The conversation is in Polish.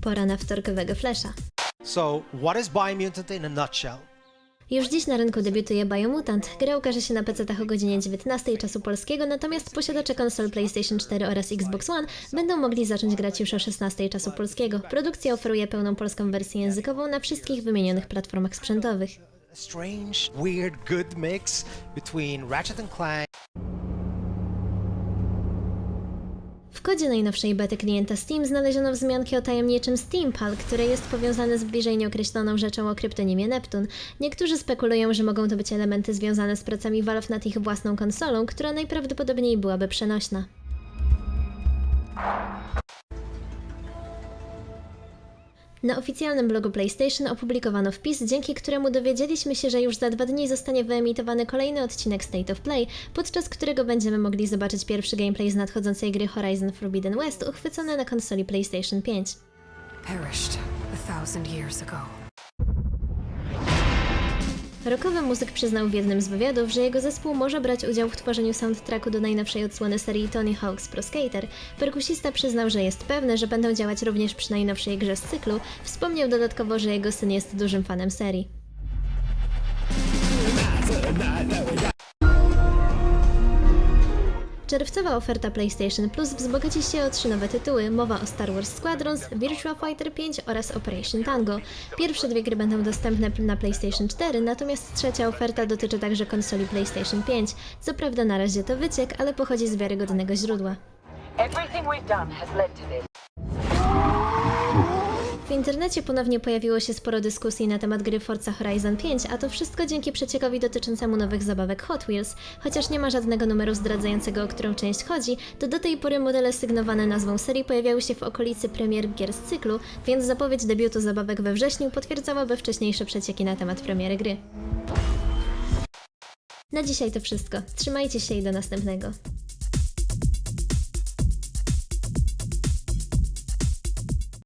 Pora na wtorkowego flesza. So, what is Biomutant in a nutshell? Już dziś na rynku debiutuje Biomutant. Gra ukaże się na PC-tach o godzinie 19 czasu polskiego, natomiast posiadacze konsol PlayStation 4 oraz Xbox One będą mogli zacząć grać już o 16 czasu polskiego. Produkcja oferuje pełną polską wersję językową na wszystkich wymienionych platformach sprzętowych. A strange, weird, good mix between Ratchet and Clank W kodzie najnowszej bety klienta Steam znaleziono wzmianki o tajemniczym Steampal, które jest powiązane z bliżej nieokreśloną rzeczą o kryptonimie Neptun. Niektórzy spekulują, że mogą to być elementy związane z pracami Valve nad ich własną konsolą, która najprawdopodobniej byłaby przenośna. Na oficjalnym blogu PlayStation opublikowano wpis, dzięki któremu dowiedzieliśmy się, że już za dwa dni zostanie wyemitowany kolejny odcinek State of Play, podczas którego będziemy mogli zobaczyć pierwszy gameplay z nadchodzącej gry Horizon Forbidden West uchwycony na konsoli PlayStation 5. perished a thousand years ago. Rockowy muzyk przyznał w jednym z wywiadów, że jego zespół może brać udział w tworzeniu soundtracku do najnowszej odsłony serii Tony Hawk's Pro Skater. Perkusista przyznał, że jest pewny, że będą działać również przy najnowszej grze z cyklu. Wspomniał dodatkowo, że jego syn jest dużym fanem serii. Czerwcowa oferta PlayStation Plus wzbogaci się o trzy nowe tytuły. Mowa o Star Wars Squadrons, Virtua Fighter 5 oraz Operation Tango. Pierwsze dwie gry będą dostępne na PlayStation 4, natomiast trzecia oferta dotyczy także konsoli PlayStation 5. Co prawda na razie to wyciek, ale pochodzi z wiarygodnego źródła. Everything we've done has led to this. W internecie ponownie pojawiło się sporo dyskusji na temat gry Forza Horizon 5, a to wszystko dzięki przeciekowi dotyczącemu nowych zabawek Hot Wheels. Chociaż nie ma żadnego numeru zdradzającego, o którą część chodzi, to do tej pory modele sygnowane nazwą serii pojawiały się w okolicy premier gier z cyklu, więc zapowiedź debiutu zabawek we wrześniu potwierdzałaby wcześniejsze przecieki na temat premiery gry. Na dzisiaj to wszystko. Trzymajcie się i do następnego.